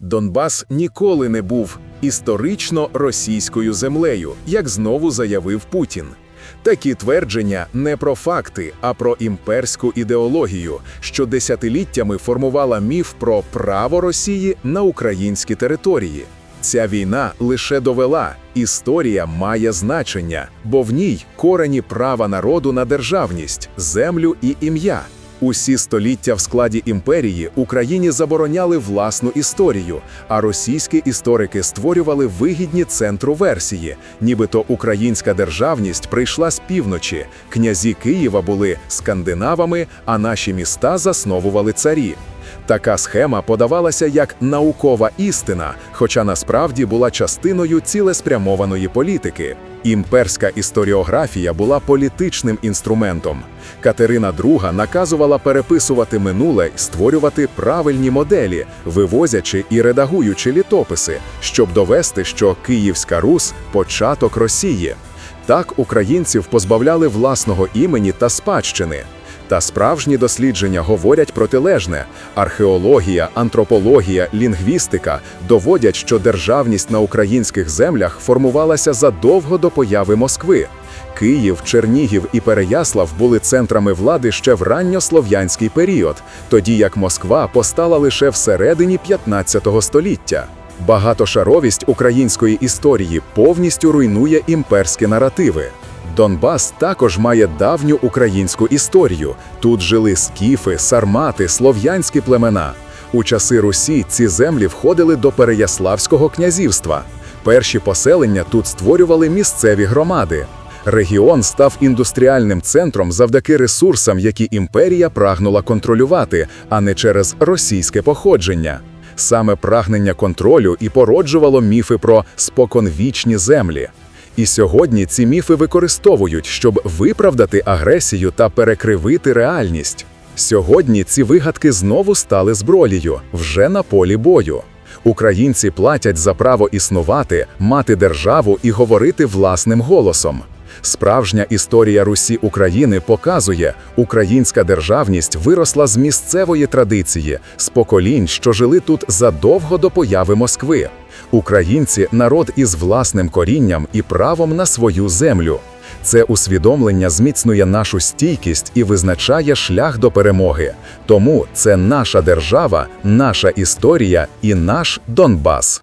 Донбас ніколи не був історично російською землею, як знову заявив Путін. Такі твердження не про факти, а про імперську ідеологію, що десятиліттями формувала міф про право Росії на українські території. Ця війна лише довела, історія має значення, бо в ній корені права народу на державність, землю і ім'я. Усі століття в складі імперії Україні забороняли власну історію, а російські історики створювали вигідні центру версії, нібито українська державність прийшла з півночі, князі Києва були скандинавами, а наші міста засновували царі. Така схема подавалася як наукова істина, хоча насправді була частиною цілеспрямованої політики. Імперська історіографія була політичним інструментом. Катерина II наказувала переписувати минуле й створювати правильні моделі, вивозячи і редагуючи літописи, щоб довести, що Київська Рус початок Росії. Так українців позбавляли власного імені та спадщини. Та справжні дослідження говорять протилежне: археологія, антропологія, лінгвістика доводять, що державність на українських землях формувалася задовго до появи Москви. Київ, Чернігів і Переяслав були центрами влади ще в ранньослов'янський період, тоді як Москва постала лише всередині 15 століття. Багатошаровість української історії повністю руйнує імперські наративи. Донбас також має давню українську історію. Тут жили скіфи, сармати, слов'янські племена. У часи Русі ці землі входили до Переяславського князівства. Перші поселення тут створювали місцеві громади. Регіон став індустріальним центром завдяки ресурсам, які імперія прагнула контролювати, а не через російське походження. Саме прагнення контролю і породжувало міфи про споконвічні землі. І сьогодні ці міфи використовують, щоб виправдати агресію та перекривити реальність. Сьогодні ці вигадки знову стали зброєю вже на полі бою. Українці платять за право існувати, мати державу і говорити власним голосом. Справжня історія Русі України показує, українська державність виросла з місцевої традиції, з поколінь, що жили тут задовго до появи Москви. Українці народ із власним корінням і правом на свою землю. Це усвідомлення зміцнює нашу стійкість і визначає шлях до перемоги. Тому це наша держава, наша історія і наш Донбас.